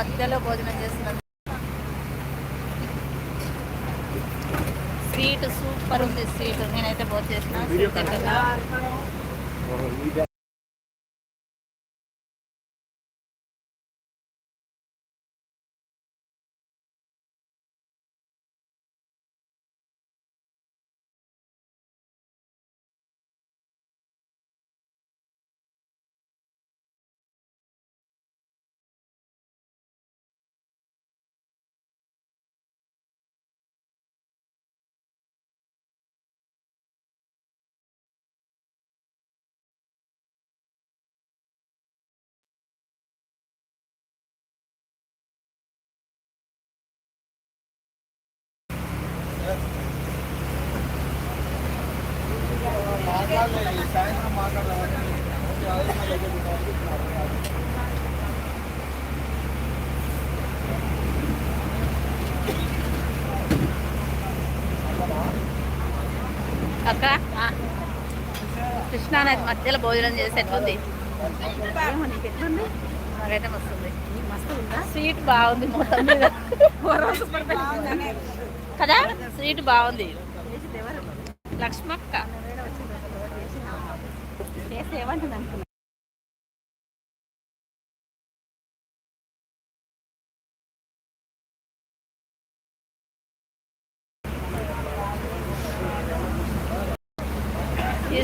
మధ్యలో భోజనం చేస్తున్నాం స్వీట్ సూపర్ ఉంది స్వీట్. నేనైతే భోజనం చేసిన స్వీట్ అక్క ఆ. కృష్ణా నది మధ్యలో భోజనం చేసేట్లుంది నాకైతే మస్తుంది స్వీట్ బాగుంది మొత్తం మీద కదా స్వీట్ బాగుంది లక్ష్మక్క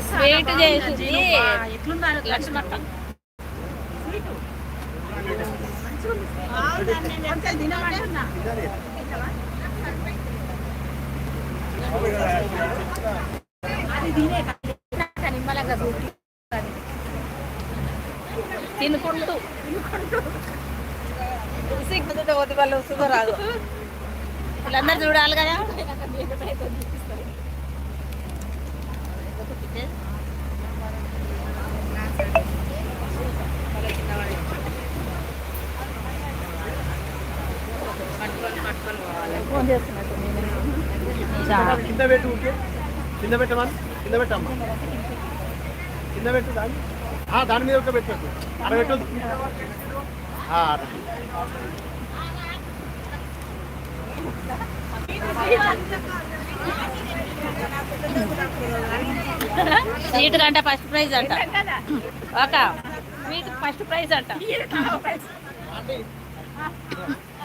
స్వీట్ చేసింది. తినుకుంటూ. సిగ్గుతో పోతే వాళ్ళు వస్తుందో రాదు. వీళ్ళందరూ చూడాలి కదా. కింద పెట్టు ఊరికే కింద పెట్టమని కింద పెట్టమ్మా. కింద పెట్టు దాన్ని. ఆ, దాని మీద ఒక పెట్టు. అక్కడ పెట్టు. స్వీట్ కంటే ఫస్ట్ ప్రైజ్ అంట. ఒక స్వీట్ ఫస్ట్ ప్రైజ్ అంట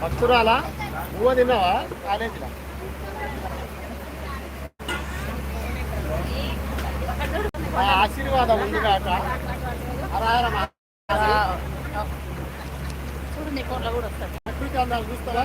భక్తురాలా నువ్వు తిన్నావా? కాలేజీలో ఆశీర్వాదం ఉంది కాక హరహర మహాదేవ్ చూడు నీ ఫోన్లో కూడా ప్రకృతి అందాలు చూస్తారా?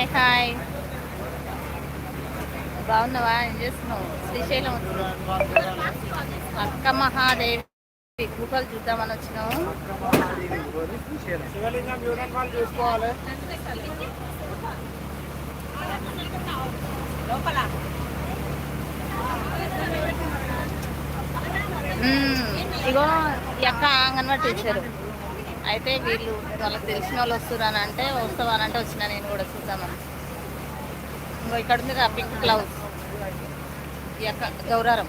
హాయ్ హాయ్ బాగున్నావా? ఏం చేస్తున్నావు? శ్రీశైలం అక్క మహాదేవి గుహలు చూద్దామని వచ్చినావు. ఇగో ఈ అక్క అంగన్వాడి టీచరు. అయితే వీళ్ళు వాళ్ళకి తెలిసిన వాళ్ళు వస్తున్నారు అంటే వస్తావని అంటే వచ్చిన నేను కూడా చూద్దామని. ఇంకో ఇక్కడ ఉంది కదా పింక్ అక్క గౌరారం.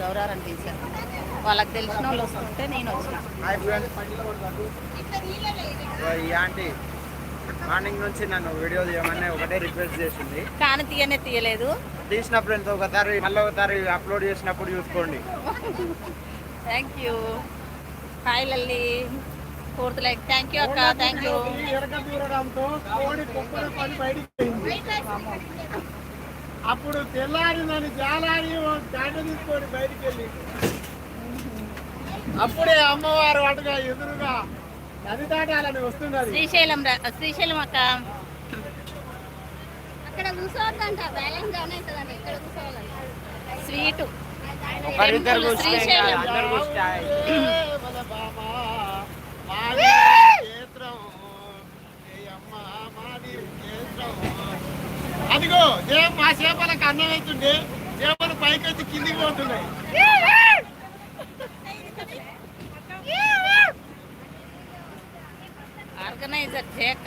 గౌరారం టీచర్. వాళ్ళకి తెలిసిన వాళ్ళు వస్తుంటే నేను వచ్చిన. మార్నింగ్ నుంచి నన్ను వీడియో తీయమని ఒకటే రిక్వెస్ట్ చేసింది. కానీ తీయనే తీయలేదు. తీసిన ఫ్రెండ్స్ ఒకసారి మళ్ళీ ఒకసారి అప్లోడ్ చేసినప్పుడు చూసుకోండి. Thank you hi Lalli. Fourth like thank you అక్క థ్యాంక్ యూ అప్పుడు తెల్లారిందని జాలారి దాండ తీసుకొని బయటికి వెళ్ళి అప్పుడే అమ్మవారు అటుగా ఎదురుగా నది దాటాలని వస్తున్నది. శ్రీశైలం రా- శ్రీశైలం అక్క. అక్కడ కూర్చోవద్దంట బ్యాలెన్స్ డౌన్ అవుతుందంట ఇక్కడ స్వీట్. శ్రీశైలం. అదిగో దేవ మా చేపలకు అన్నం అవుతుండే చేపలు పైకి వచ్చి కిందికి పోతున్నాయి. ఆర్గనైజర్ చేక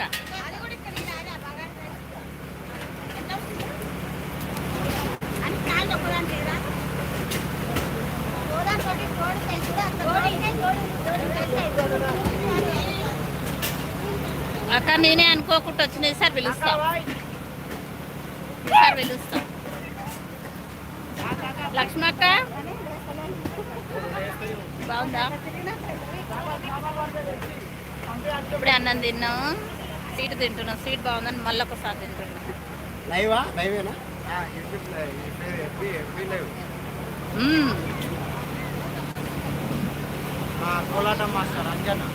అక్క నేనే అనుకోకుండా వచ్చిన సార్ పిలుస్తా. సార్ పిలుస్తా. లక్ష్మక్క బాగుందా? ఇప్పుడే అన్నం తిన్నాం. స్వీట్ తింటున్నాం. స్వీట్ బాగుందని మళ్ళీ ఒకసారి తింటున్నాం. లైవా? లైవేనా? మ్మ్. కోలాటం మాస్టర్ అంజనా.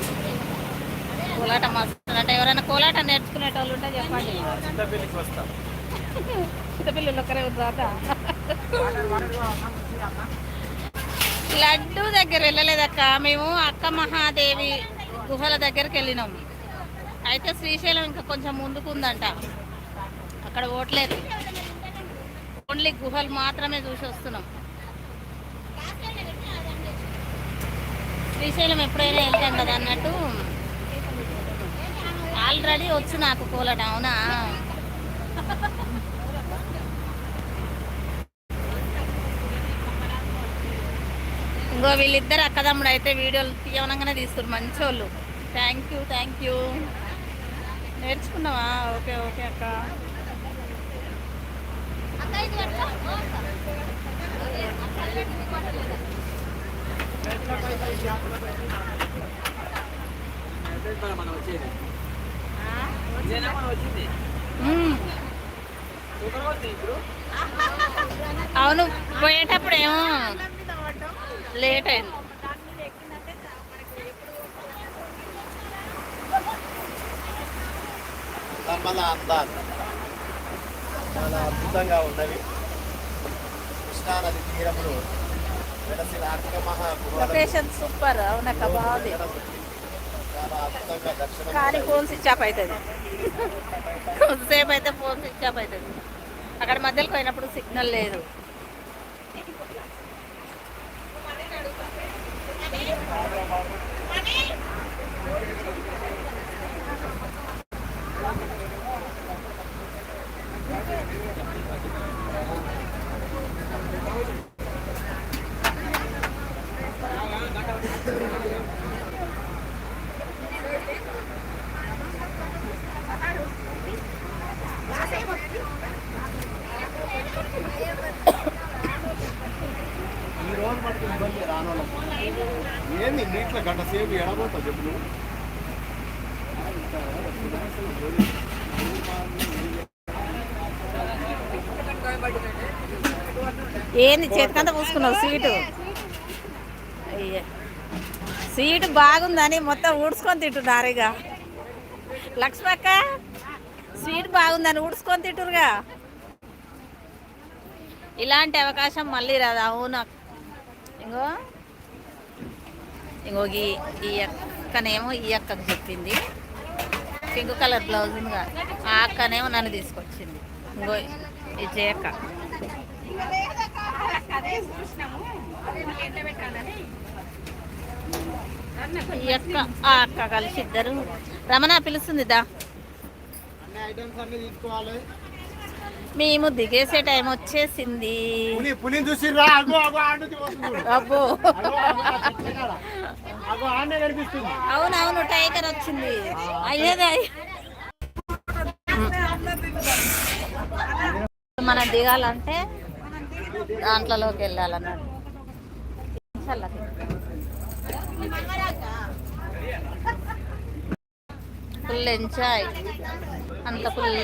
కోలాట మాస్టర్. అంటే ఎవరైనా కోలాట నేర్చుకునేటోళ్ళు ఉంటే చెప్పండి. చిన్నపిల్లలు ఒక్కరే తర్వాత లడ్డు దగ్గర వెళ్ళలేదక్క. మేము అక్క మహాదేవి గుహల దగ్గరికి వెళ్ళినాం. అయితే శ్రీశైలం ఇంకా కొంచెం ముందుకు ఉందంట అక్కడ ఓట్లేదు ఓన్లీ గుహలు మాత్రమే చూసి వస్తున్నాం. శ్రీశైలం ఎప్పుడైనా వెళ్తాం కదా అన్నట్టు. ఆల్రెడీ వచ్చు నాకు కోలట అవునా? ఇంకో వీళ్ళిద్దరు అక్కదమ్ముడు అయితే వీడియోలు తీయవనంగానే తీస్తారు మంచి వాళ్ళు థ్యాంక్ యూ థ్యాంక్ యూ నేర్చుకున్నావా? ఓకే ఓకే అక్క. పట్టుకో. మ్మ్. అవును పోయేటప్పుడు ఏమో లేట్ అయింది. అందాలు. చాలా అద్భుతంగా ఉన్నవి. కృష్ణానది తీరంలో వెలసిన అక్క మహా లొకేషన్ సూపర్ అవునక్క బాగుంది కానీ ఫోన్ స్విచ్ ఆఫ్ అవుతుంది. కొద్దిసేపు అయితే ఫోన్ స్విచ్ ఆఫ్ అవుతుంది. అక్కడ మధ్యలో పోయినప్పుడు సిగ్నల్ లేదు. గంట ఎడబోతా చెప్పు నువ్వు. ఏంది చేతికంతా పూసుకున్నావు సీటు. అయ్యే సీటు బాగుందని మొత్తం ఊడ్చుకొని తింటున్నారు ఇక. లక్ష్మక్క సీట్ బాగుందని ఊడ్చుకొని తింటురుగా. ఇలాంటి అవకాశం మళ్ళీ రాదు అవును? ఇంకో ఇంకో ఈ ఈ అక్కనేమో ఈ అక్కకు చెప్పింది పింక్ కలర్ బ్లౌజ్ ఉందిగా. ఆ అక్కనేమో నన్ను తీసుకొచ్చింది. ఇంకో ఈ జయక్క ఈ అక్క ఆ అక్క కలిసి ఇద్దరు. రమణ పిలుస్తుంది దా తీసుకోవాలి. మేము దిగేసే టైం వచ్చేసింది. అబ్బో. అవునవును టైగర్ వచ్చింది. అయ్యేదే మనం దిగాలంటే దాంట్లోకి వెళ్ళాలన్నాడు. Full enjoy. అంత ఫుల్.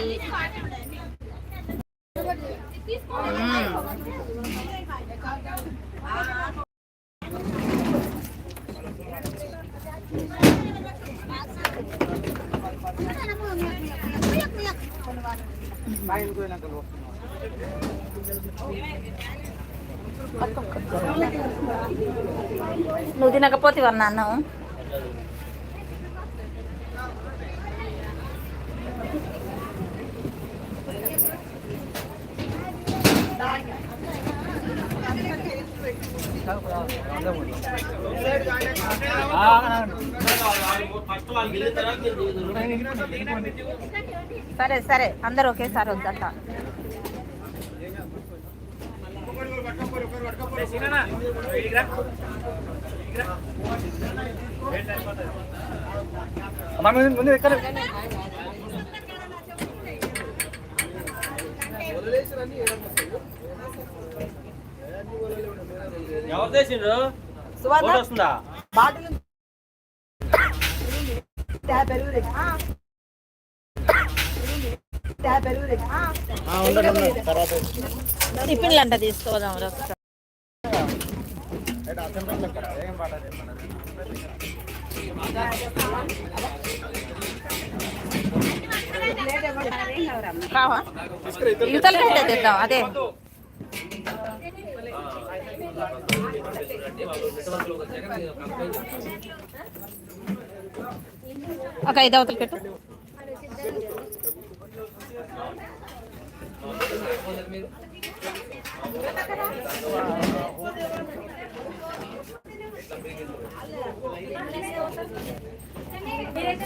నువ్వు తినకపోతే ఇవన్నీ సరే సరే. అందరు ఒకేసారి వద్దట. ముందు ఎక్కడ ఎవరు చేసిండ్రు? వస్తుందా? తర్వాత టిఫిన్లు అంట తీసుకోదాం ఏం పాట కావా యువతలకైతే తెద్దాం అదే. ఒక ఐదు అవతలు పెట్టు. మీరైతే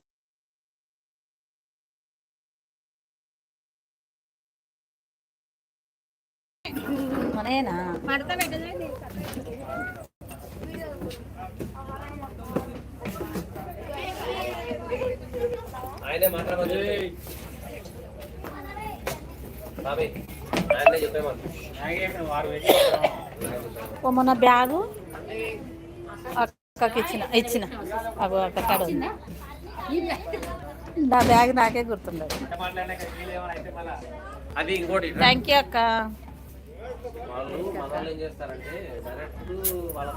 పెట్టదండి ఆయనే మాట్లాడమని బాబీ ఆయనే చెప్పేమని. ఓ మొన్న బ్యాగు అక్కకి ఇచ్చిన ఇచ్చిన. అగో అక్క కాడ ఉంది నా బ్యాగ్ నాకే గుర్తుండదు. అది ఇంకోటి. థ్యాంక్ యూ అక్క. వాళ్ళు ఏం చేస్తారంటే డైరెక్ట్ వాళ్ళు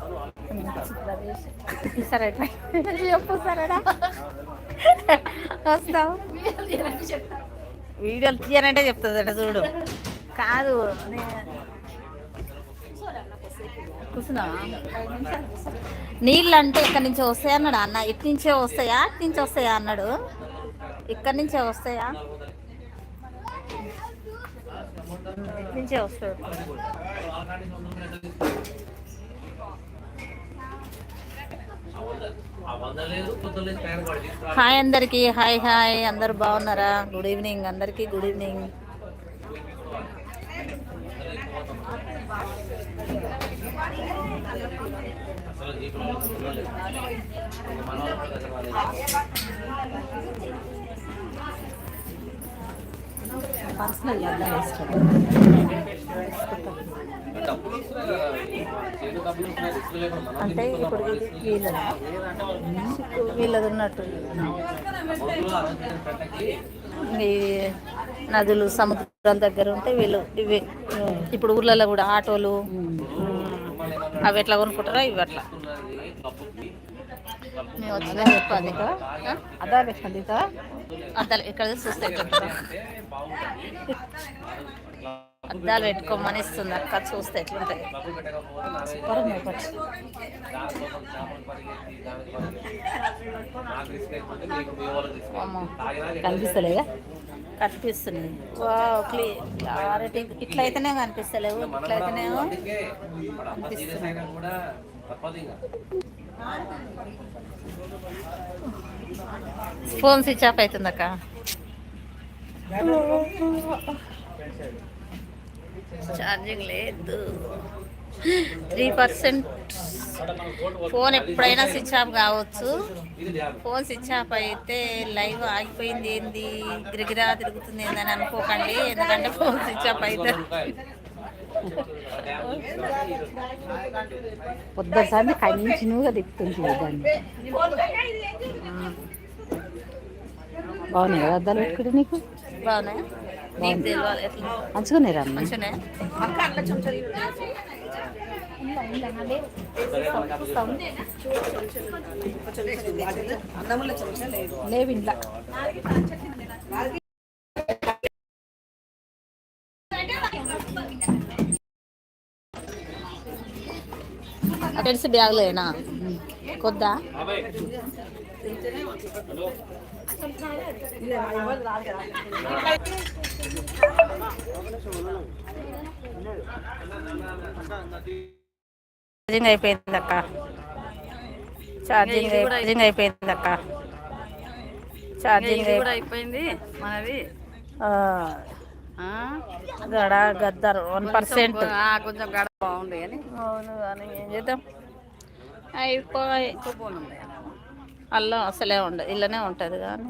సరే చెప్పు సరేనా? వస్తావు. వీడియోలు తీయనంటే చెప్తుందట చూడు. కాదు నీళ్ళు అంటే ఇక్కడి నుంచే వస్తాయి అన్నాడు? అన్న ఇటు నుంచే వస్తాయా? ఇటు నుంచి వస్తాయా అన్నాడు? ఇక్కడి నుంచే వస్తాయా? నుంచే వస్తాడు హాయ్ అందరికి హాయ్ హాయ్. అందరు బాగున్నారా? గుడ్ ఈవినింగ్ అందరికి గుడ్ ఈవినింగ్ అసలు జీపులో ఉండలేదు మన వాళ్ళు కూడా దగ్గర వాళ్ళు డబ్బులు ఇస్తున్నారు కదా చేతి డబ్బులు ఇస్తున్నారు రిస్క్ లేకుండా మనం అంటే ఇప్పుడు ఇది వీళ్ళది వీళ్ళది ఉన్నట్టు. నదులు సముద్రాల దగ్గర ఉంటే వీళ్ళు ఇవి ఇప్పుడు ఊర్లలో కూడా ఆటోలు అవి ఎట్లా కొనుక్కుంటారో ఇవి అట్లా. మేము వచ్చిన చెప్పాలి అదా అద్దాలు ఇక్కడ చూస్తే అద్దాలు పెట్టుకోమని ఇస్తుంది అక్క చూస్తే ఎట్లుంటాయి. తాగినా కనిపిస్తలేదా? కనిపిస్తుంది. Wow క్లీ clarity. ఇట్లయితేనే కనిపిస్తలేవు ఇట్లయితేనేమో అందుకే ఫోన్ స్విచ్ ఆఫ్ అవుతుంది అక్క ఛార్జింగ్ లేదు. త్రీ పర్సెంట్ ఫోన్ ఎప్పుడైనా స్విచ్ ఆఫ్ కావచ్చు. ఫోన్ స్విచ్ ఆఫ్ అయితే లైవ్ ఆగిపోయింది ఏంది? గిరిగిరా తిరుగుతుంది ఏందని అనుకోకండి. ఎందుకంటే ఫోన్ స్విచ్ ఆఫ్ అయితే పొద్దుసారి కంటిన్యూగా తిప్పుతుంది దాన్ని. బాగున్నాయి కదా అద్దాలు పెట్టుకుంటే నీకు? మంచిగానే రమ్మ లేవు ఇంట్లో. తెలిసి బ్యాగ్లేనా? కొద్దా? ఛార్జింగ్ అయిపోయింది అక్క. ఛార్జింగ్ ఛార్జింగ్ అయిపోయింది. అక్క. ఛార్జింగ్ కూడా అయిపోయింది. మనది? గడ గద్దర్ వన్ పర్సెంట్ కొంచెం గడ బాగుంది కానీ అవును కానీ ఏం చేద్దాం? అయిపోయి. అల్లం అసలే ఉండదు ఇళ్ళనే ఉంటుంది కానీ